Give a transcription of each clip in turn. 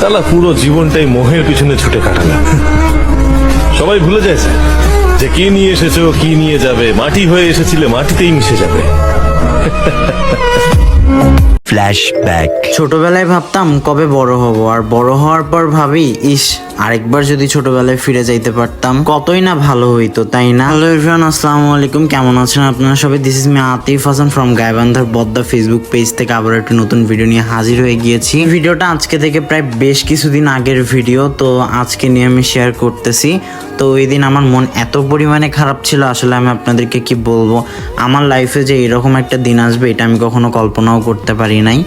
তাহলে পুরো জীবনটাই মোহের পিছনে ছুটে কাটালো। সবাই ভুলে যাচ্ছে যে কি নিয়ে এসেছ কি নিয়ে যাবে। মাটি হয়ে এসেছিলে মাটিতেই মিশে যাবে। ফ্ল্যাশব্যাক ছোটবেলায় ভাবতাম কবে বড় হব আর বড় হওয়ার পর ভাবি ইস আরেকবার যদি ছোটবেলায় ফিরে যাইতে পারতাম, কতই না ভালো হইতো, তাই না? হ্যালো এভরিওয়ান আসসালামু আলাইকুম। কেমন আছেন আপনারা সবাই? This is me Atif Hasan from গাইবান্ধার বদ্দা ফেসবুক পেজ থেকে আবার একটা নতুন ভিডিও নিয়ে হাজির হয়ে গিয়েছি। ভিডিওটা আজকে থেকে প্রায় বেশ কিছুদিন আগের ভিডিও তো আজকে নিয়ে আমি শেয়ার করতেছি। তো ওই দিন আমার মন এত পরিমাণে খারাপ ছিল, আসলে আমি আপনাদেরকে কি বলব? আমার লাইফে যে এরকম একটা দিন আসবে, এটা আমি কখনো কল্পনাও করতে পারি নাই।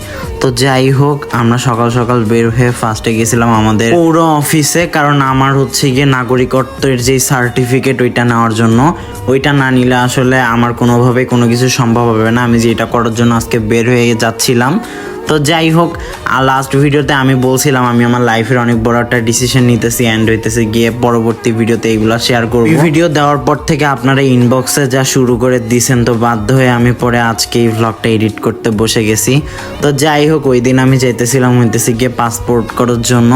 তো যাই হোক, আমরা সকাল সকাল বের হয়ে ফার্স্টে গেছিলাম আমাদের পৌর অফিসে কারণ আমার হচ্ছে গিয়ে নাগরিকত্বের যে সার্টিফিকেট ওইটা নেওয়ার জন্য, ওইটা না নিলে আসলে আমার কোনোভাবে কোনো কিছু সম্ভব হবে না। আমি যেটা করার জন্য আজকে বের হয়ে যাচ্ছিলাম। তো যাই হোক আর লাস্ট ভিডিওতে আমি বলছিলাম আমি আমার লাইফের অনেক বড় একটা ডিসিশন নিতেছি অ্যান্ড হইতেছে গিয়ে পরবর্তী ভিডিওতে এগুলো শেয়ার করব। ভিডিও দেওয়ার পর থেকে আপনারা ইনবক্সে যা শুরু করে দিছেন তো বাধ্য হয়ে আমি পরে আজকে এই ভ্লগটা এডিট করতে বসে গেছি। তো যাই হোক ওই দিন আমি যাইতেছিলাম হইতেছি গিয়ে পাসপোর্ট করার জন্য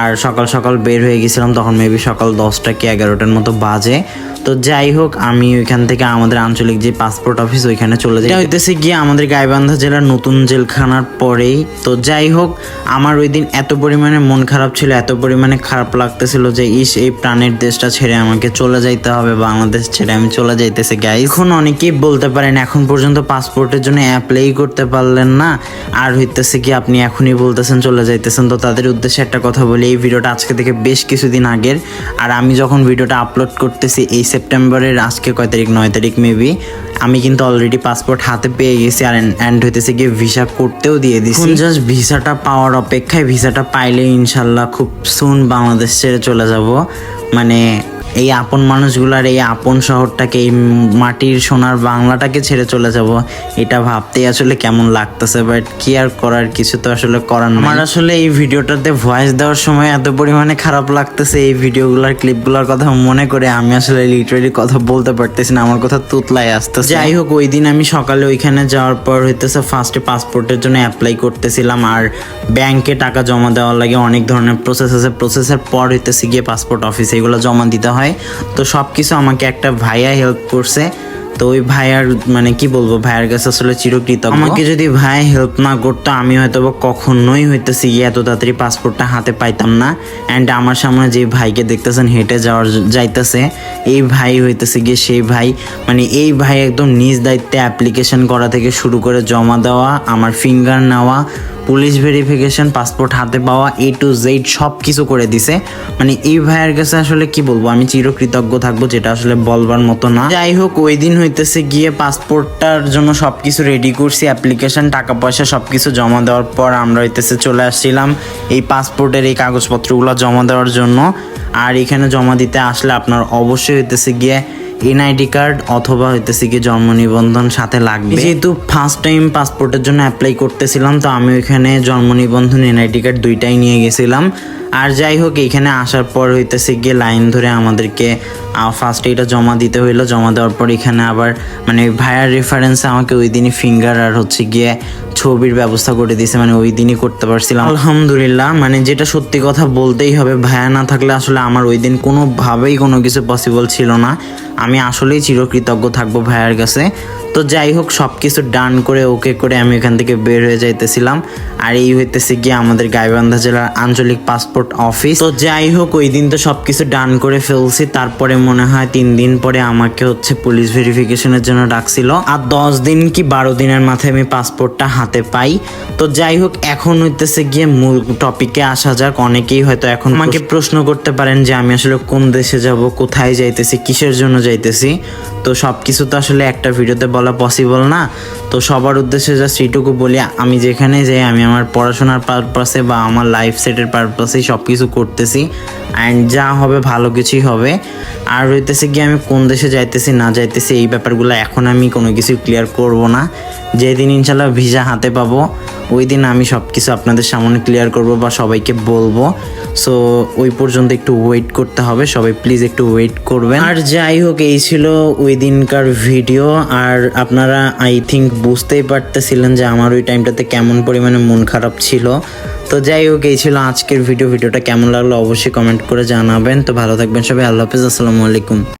আর সকাল সকাল বের হয়ে গেছিলাম তখন মেবি সকাল দশটা কি এগারোটার মতো বাজে। তো যাই হোক, আমি ওইখান থেকে আমাদের আঞ্চলিক যে পাসপোর্ট অফিস ওইখানে চলে যাই। হইতেছে গিয়ে আমাদের গাইবান্ধা জেলার নতুন জেলখানার পরেই। তো যাই হোক, আমার ওই দিন এত পরিমাণে মন খারাপ ছিল, এত পরিমাণে খারাপ লাগতেছিল যে, ইস, এই প্রাণের দেশটা ছেড়ে আমাকে চলে যাইতে হবে, বাংলাদেশ ছেড়ে আমি চলে যাইতেছে গাই এখন অনেকেই বলতে পারেন, এখন পর্যন্ত পাসপোর্টের জন্য অ্যাপ্লাই করতে পারলেন না। আর হইতেছে কি আপনি এখনই বলতেছেন, চলে যাইতেছেন। তো তাদের উদ্দেশ্যে একটা কথা বলি, এই ভিডিওটা আজকে থেকে বেশ কিছুদিন আগের। আর আমি যখন ভিডিওটা আপলোড করতেছি, এই সেপ্টেম্বরের আজকে কয় তারিখ? নয় তারিখ মেবি আমি কিন্তু অলরেডি পাসপোর্ট হাতে পেয়ে গেছি আর অ্যান্ড হইতেছে গিয়ে ভিসা করতেও দিয়ে দিছি। জাস্ট ভিসাটা পাওয়ার অপেক্ষায় ভিসাটা পাইলে ইনশাল্লাহ খুব সুন বাংলাদেশ ছেড়ে চলে যাব। মানে এই আপন মানুষগুলার এই আপন শহরটাকে এই মাটির সোনার বাংলাটাকে ছেড়ে চলে যাব। এটা ভাবতেই আসলে কেমন লাগতেছে বাট কি আর করার কিছু তো আসলে করার। আমার আসলে এই ভিডিওটাতে ভয়েস দেওয়ার সময় এত পরিমাণে খারাপ লাগতেছে এই ভিডিওগুলোর ক্লিপগুলোর কথা মনে করে আমি আসলে লিটারেলি কথা বলতে পারতেছি না আমার কথা তুতলায় আসতেছে। যাই হোক ওই দিন আমি সকালে ওইখানে যাওয়ার পর হইতেছে ফার্স্টে পাসপোর্টের জন্য অ্যাপ্লাই করতেছিলাম আর ব্যাংকে টাকা জমা দেওয়ার লাগে অনেক ধরনের প্রসেস আছে। প্রসেসের পর হইতেছে গিয়ে পাসপোর্ট অফিসে এগুলো জমা দিতে হয়। তো সব কিছু আমাকে একটা ভাইয়া হেল্প করছে। তো ওই ভাইয়ার মানে কি বলব, ভাইয়ার কাছে আসলে চিরকৃতজ্ঞ। আমাকে যদি ভাই হেল্প না করতো, আমি হয়তো বা কখনোই হইতেছি গিয়ে এত তাড়াতাড়ি পাসপোর্টটা হাতে পাইতাম না। অ্যান্ড আমার সামনে যে ভাইকে দেখতেছেন, হেঁটে যাওয়ার যাইতেছে, এই ভাই হইতেছে গিয়ে সেই ভাই। মানে এই ভাই একদম নিজ দায়িত্বে অ্যাপ্লিকেশন করা থেকে শুরু করে জমা দেওয়া, আমার ফিঙ্গার নেওয়া পুলিশ ভেরিফিকেশন, পাসপোর্ট হাতে পাওয়া এ টু জেড সব কিছু করে দিছে। মানে এই ভাইয়ের কাছে আসলে কি বলব? আমি চিরকৃতজ্ঞ থাকব যেটা আসলে বলবার মতো না। যাই হোক, ওই দিন হইতেছে গিয়ে পাসপোর্টটার জন্য সব কিছু রেডি করছি অ্যাপ্লিকেশন টাকা পয়সা সব কিছু জমা দেওয়ার পর আমরা হইতেছে চলে আসছিলাম এই পাসপোর্টের এই কাগজপত্রগুলো জমা দেওয়ার জন্য। আর এখানে জমা দিতে আসলে আপনার অবশ্যই হইতেছে গিয়ে এনআইডি কার্ড অথবা হইতেছে কি জন্ম নিবন্ধন সাথে লাগবে। যেহেতু ফার্স্ট টাইম পাসপোর্টের জন্য অ্যাপ্লাই করতেছিলাম তো আমি ওইখানে জন্ম নিবন্ধন এনআইডি কার্ড দুইটাই নিয়ে গেছিলাম। আর যাই হোক এখানে আসার পর হইতেছে গিয়ে লাইন ধরে আমাদেরকে ফার্স্ট এটা জমা দিতে হইল। জমা দেওয়ার পর এখানে আবার মানে ভাইয়ার রেফারেন্সে আমাকে ওই দিনই ফিঙ্গার আর হচ্ছে গিয়ে ছবির ব্যবস্থা করে দিয়েছে। মানে ওই দিনই করতে পারছিলাম। আলহামদুলিল্লাহ মানে যেটা সত্যি কথা বলতেই হবে ভায়া না থাকলে আসলে আমার ওই দিন কোনোভাবেই কোনো কিছু পসিবল ছিল না। আমি আসলেই চিরকৃতজ্ঞ থাকব ভাইয়ার কাছে। তো যাই হোক সব কিছু ডান করে ওকে করে আমি এখান থেকে বের হয়ে যাইতেছিলাম। আর এই হইতেছে গিয়ে আমাদের গাইবান্ধা জেলার আঞ্চলিক পাসপোর্ট অফিস তো যাই হোক, ওই দিন তো সব কিছু ডান করে ফেলছি। তারপরে মনে হয় তিন দিন পরে আমাকে হচ্ছে পুলিশ ভেরিফিকেশনের জন্য ডাকছিল। আর দশ দিন কি বারো দিনের মাথায় আমি পাসপোর্টটা হাতে পাই। তো যাই হোক, এখন হইতেছে গিয়ে মূল টপিকে আসা যাক। অনেকেই হয়তো এখন আমাকে প্রশ্ন করতে পারেন যে আমি আসলে কোন দেশে যাব, কোথায় যাইতেছি, কিসের জন্য যাইতেছি। তো সব কিছু তো আসলে একটা ভিডিওতে বলা পসিবল না। তো সবার উদ্দেশ্যে জাস্ট এইটুকু বলি, আমি যেখানে যাই, আমি আমার পড়াশোনার পারপাসে বা আমার লাইফ সেটের পারপাসেই সব কিছু করতেছি। অ্যান্ড যা হবে, ভালো কিছুই হবে। আর হইতেছে গিয়ে আমি কোন দেশে যাইতেছি, না যাইতেছি, এই ব্যাপারগুলো এখন আমি কোনো কিছু ক্লিয়ার করব না। যেদিন ইনশাল্লাহ ভিসা হাতে পাবো, ওই দিন আমি সব কিছু আপনাদের সামনে ক্লিয়ার করব বা সবাইকে বলব। সো ওই পর্যন্ত একটু ওয়েট করতে হবে, সবাই প্লিজ একটু ওয়েট করবেন। আর যাই হোক, এই ছিল ওই দিনকার ভিডিও আর আপনারা আই থিঙ্ক বুঝতেই পারতেছিলেন যে আমার ওই টাইমটাতে কেমন পরিমাণে মন খারাপ ছিল। তো যাই হোক, এই ছিল আজকের ভিডিও ভিডিওটা কেমন লাগল অবশ্যই কমেন্ট করে জানাবেন। তো ভালো থাকবেন সবাই। আল্লাহ হাফিজ। আসসালামু আলাইকুম।